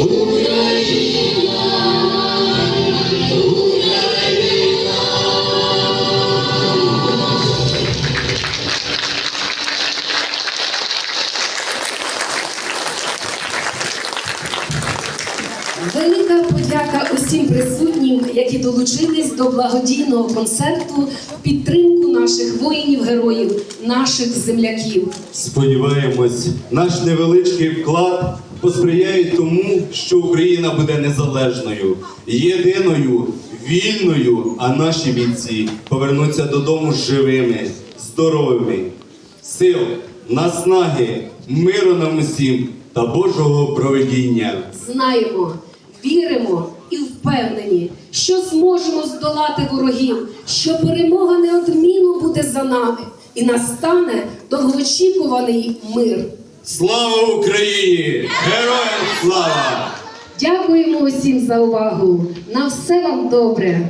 Urodziła, urodziła. Велика подяка усім присутнім, які долучились до благодійного концерту в підтримку наших воїнів-героїв, наших земляків. Сподіваємось, наш невеличкий вклад посприяє тому, що Україна буде незалежною, єдиною, вільною, а наші бійці повернуться додому живими, здоровими. Сил, наснаги, миру нам усім та Божого проведіння. Знаємо, віримо і впевнені, що зможемо здолати ворогів, що перемога неодмінно буде за нами, і настане довгоочікуваний мир. Слава Україні! Героям слава! Дякуємо усім за увагу. На все вам добре.